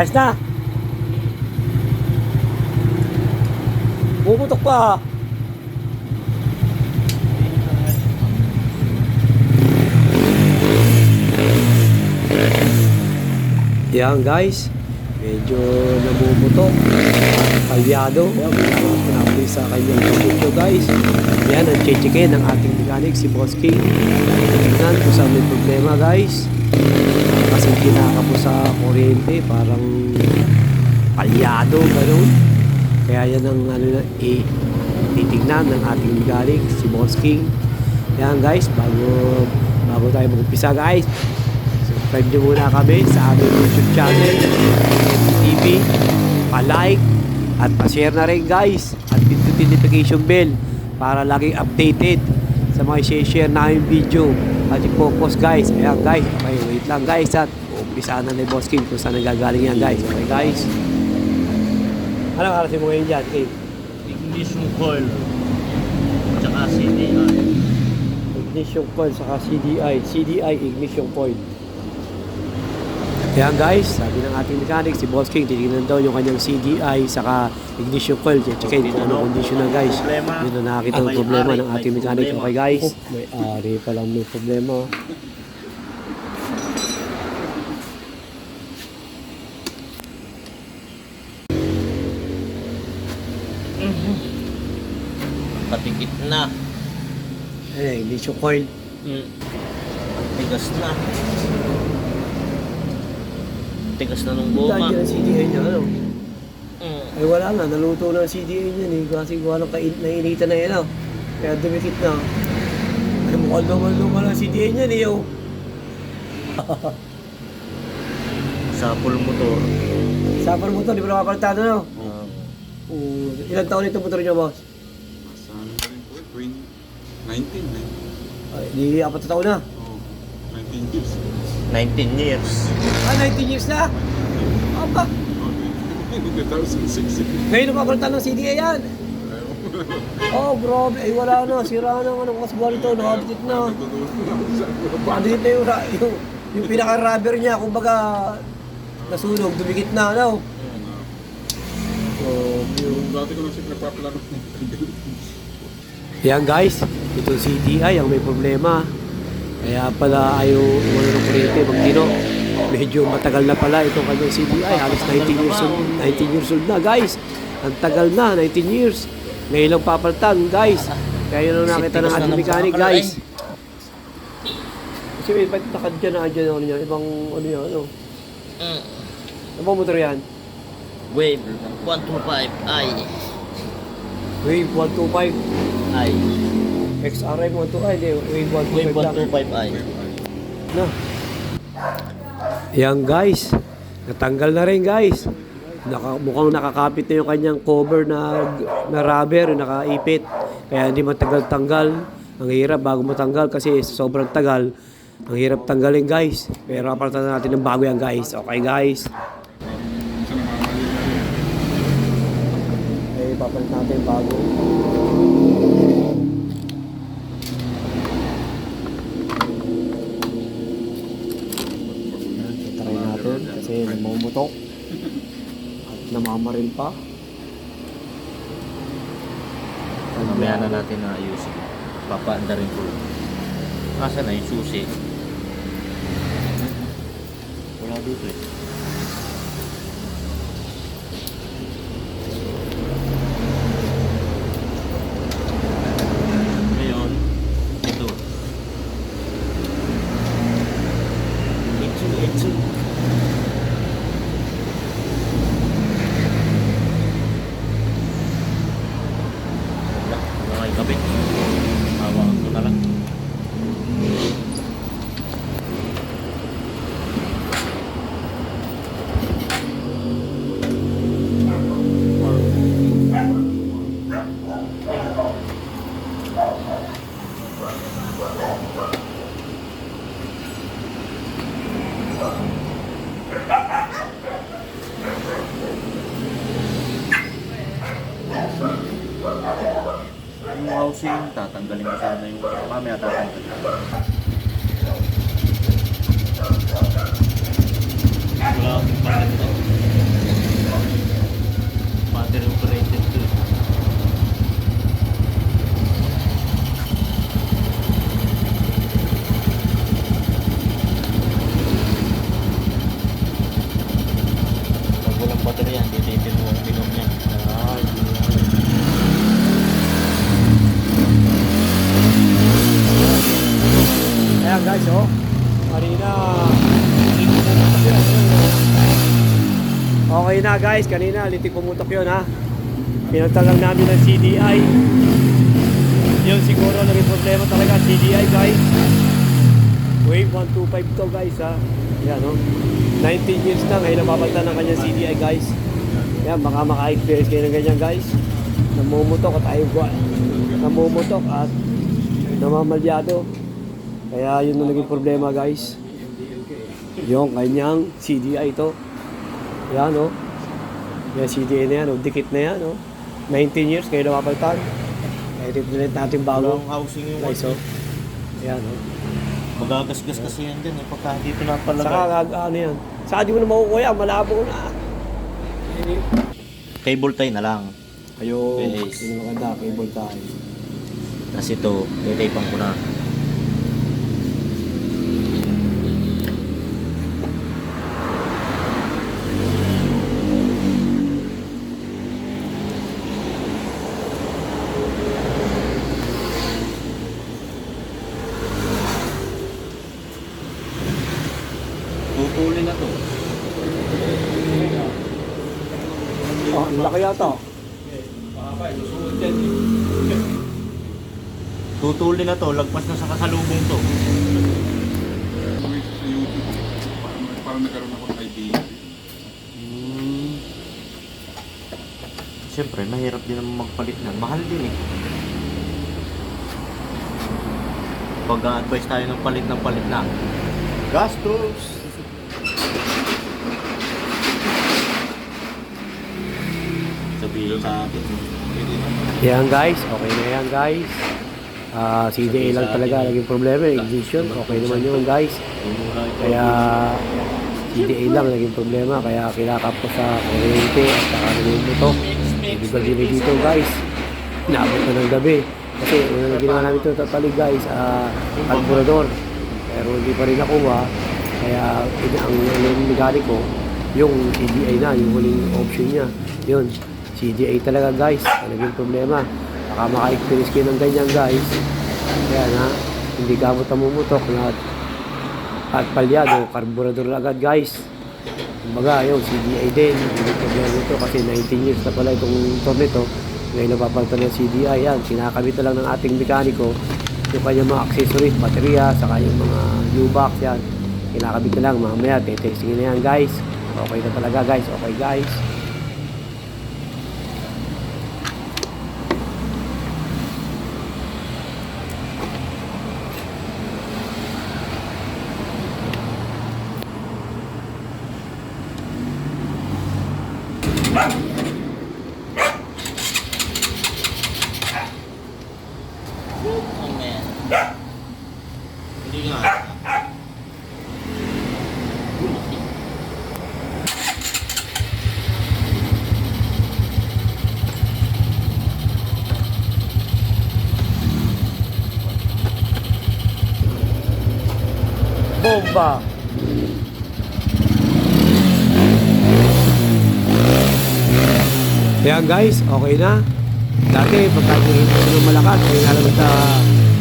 Ayos na. Pumutok pa. Yan guys, medyo namumutok. Kalyado. Pinapoy sa kanyang video guys. Yan ang chichikin ng ating mechanic si Boss King. Tingnan kung saan may problema guys. Kasi kinaka po sa kuryente, parang palyado, ganun. Kaya yan ang ano na, i titignan ng ating mechanic, si Boss King. Yan guys, bago bago tayo mag-umpisa guys, subscribe nyo muna kami sa aming YouTube channel, TV, pa-like, at pa-share na rin guys, at pindutin notification bell para laging updated sa mga share namin video at i-focus guys. Ayan guys, okay, wait lang guys at umpisa na ni Boss King kung saan nagagaling yan guys. Okay guys. Anong arasin mo ngayon dyan, King? ignition coil tsaka CDI ignition coil saka CDI CDI ignition coil Ayan guys, sabi ng ating mechanic si Boss King, titignan daw yung kanyang CDI saka ignition coil. Check in kung ano condition na guys. Yun ang nakakita ng problema ng ating mechanic. Okay guys, may ari pa lang may problema. patikit na Ayan, ignition coil. mm. tigas na tigas na nung goma Dahil ang CDI niya, ano? mm. Ay wala na, naluto na ang CDI niya eh. Kasi walang kain, nainitan na yan, oh. Kaya dumikit na. Ay mukhang lumal-lumal ang CDI niya, eh, oh. sa full motor Sapar mo to, di ba nakapalitado na, oh. uh, Uh, ilang taon ito motor niya, boss? Saan na rin po eh? 20, 19 eh. Ay, di apat na taon na. Oh, 19 years. 19 years Ah, 19 years na? Aba, 2006 eh. ngayon napapalitan ng CDA yan. Oh, grabe. Ay, wala na. Sira na. Ano kasbuhan ito? Nakabit na. Nakabit na yung, yung, yung pinaka-rubber niya. Kumbaga, nasunog. Dumikit na. Ano? Oh, Yung dati ko na siya nagpaplano. Yan guys, ito CDI ang may problema. Kaya pala ayaw umano ng kuryente magtino. Medyo matagal na pala itong kanyang CDI. Halos 19 years old, 19 years old na guys. Ang tagal na, 19 years. Ngayon lang papalitan guys. Kaya yun ang nakita ng ating ng mechanic guys. Kasi may ba't nakad dyan na dyan ano niya, ibang ano yan, ano. mm. Ano bang motor yan? wave 125 i Wave 125. i XRM 125. Ay, hindi. Wave wave 125 lang. 125 i Na. Yan guys. Natanggal na rin guys. Naka, mukhang nakakapit na yung kanyang cover na, na rubber, yung nakaipit. Kaya hindi matagal tanggal. Ang hirap bago matanggal kasi sobrang tagal. Ang hirap tanggalin guys. Pero apalitan na natin ng bago yan guys. Okay guys. Eh, papalit natin yung bago. Try natin kasi namumutok. At namamaril pa. mamaya na natin na ayusin papaanda rin ko asa na yung susi wala dito eh ngayon ito ito ito wala wala kay kapit hawakan ko na lang yung housing, tatanggalin ko sana yung mamaya tatanggalin. Wala akong pakita. Battery operated to. Pag walang battery yan, tititin mo ang binom niya. Ah, hindi na. Ayan guys, oh. Kanina, Okay na guys, kanina litik pumutok yun ha. Pinagtagal namin ng CDI. Yun siguro naging problema talaga CDI guys. Wave 125 to guys ha. Yan oh. 19 years na ngayon napapalitan ng kanyang CDI guys. Yan, baka maka-experience kayo ng ganyan guys. Namumutok at ayaw ko. Namumutok at namamalyado. Kaya yun ang naging problema guys. Yung kanyang CDI ito. Yan o. Yan CDI na yan o. Dikit na yan o. 19 years kayo napapalitan. Rin natin bago. Walang housing yung Guys o. Yan o. Magagasgas kasi yan din eh. Pagka dito na palagay. Saka gag- ano yan. Saka di mo na makukuha yan. Malabo na. Cable tie na lang. Ayun. Yes. Yun ang maganda. Cable tie. Tapos ito, titaypan ko na. Tutuli na to. Laki yata. Tutuli na to, lagpas na sa kasalubong to. Sa YouTube. Parang, parang nagkaroon ako ng idea. Hmm. Siyempre, mahirap din naman magpalit na. Mahal din eh. Pag-advise tayo ng palit ng palit na. Gastos! Sabihin sa akin. Yan guys. Okay na yan guys. Ah, CDA lang talaga naging problema. Ignition. Okay naman yun guys. Kaya CDA lang naging problema. Kaya kinakap ko sa kuryente at saka nilimo to. Hindi ba dito guys? Naabot na ng gabi. Kasi una na ginawa namin ito tatalig guys. Uh, carburetor. Pero hindi pa rin nakuha. Kaya ina- ang ang mekaniko yung CDI na, yung huling option niya. Yun, CDI talaga guys. Ang naging problema. Baka maka-experience kayo ng ganyan guys. Kaya na, hindi ka mo tamumutok na at palyado, karburador na agad guys. Kumbaga, yung CDI din, hindi problema ito kasi 19 years na pala itong motor nito. Ngayon napapalitan ng CDI yan. Kinakabit na lang ng ating mekaniko yung kanyang mga accessories, baterya, saka yung mga U-box yan. Kinakabit na lang, mamaya, tetestingin na yan guys. Okay na talaga guys, okay guys. Hindi nga. Bomba! Ayan guys, okay na. Dati, pagka ko ng malakas, ay nalagot sa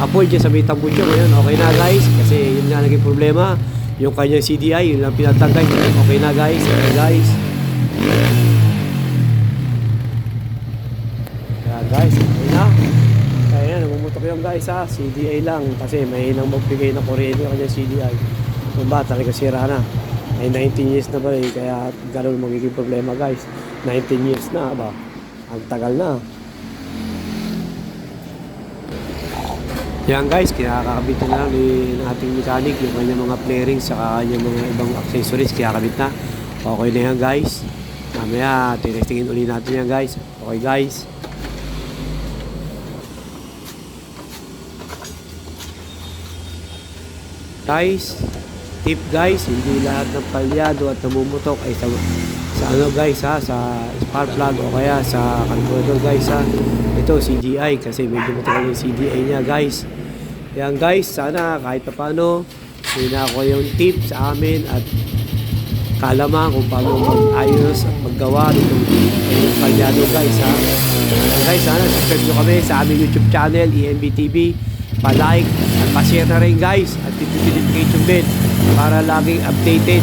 apoy dyan sa may tambutyo. Ngayon, okay na guys, kasi yun nga naging problema. Yung kanyang CDI, yun lang pinatangay. Okay na guys, okay guys. Ayan guys, okay na. Kaya yan, namumutok yung guys ha, CDI lang. Kasi may nang magbigay ng kuryente yung kanyang CDI. Ba, talaga sira na. Ay 19 years na ba eh, kaya ganun magiging problema guys. 19 years na ba? Ang tagal na. Yan guys, kinakakabit na lang ni ng ating mechanic yung kanyang mga flarings saka kanyang mga ibang accessories kinakabit na. Okay na yan guys. Mamaya, tinestingin uli natin yan guys. Okay guys. Guys, tip guys, hindi lahat ng palyado at namumutok ay sa, sa ano guys ha, sa spark plug o kaya sa carburetor guys ha. Ito CDI kasi medyo matagal yung CDI niya guys. Yan guys, sana kahit pa paano, may ko yung tip sa amin at kalaman kung paano mag-ayos at maggawa nitong inyong palyado guys ha. Yan, guys, sana subscribe nyo kami sa aming YouTube channel, EMB TV. Pa-like at pa-share na rin guys at the notification bell para laging updated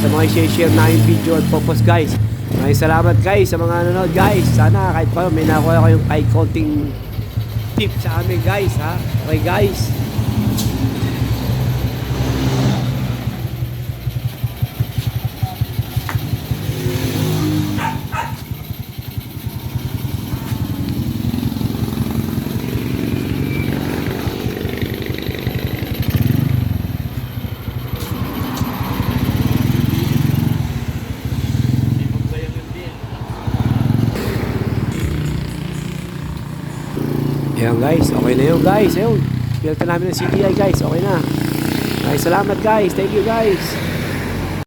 sa mga share namin video at popost guys. Maraming salamat guys sa mga nanonood guys. Sana kahit pa may nakuha kayong kahit konting tip sa amin guys ha. Okay guys. Ayan guys, okay na yun guys. Ayun, pinalta namin ng CDI guys, okay na. Maraming salamat guys. Thank you guys.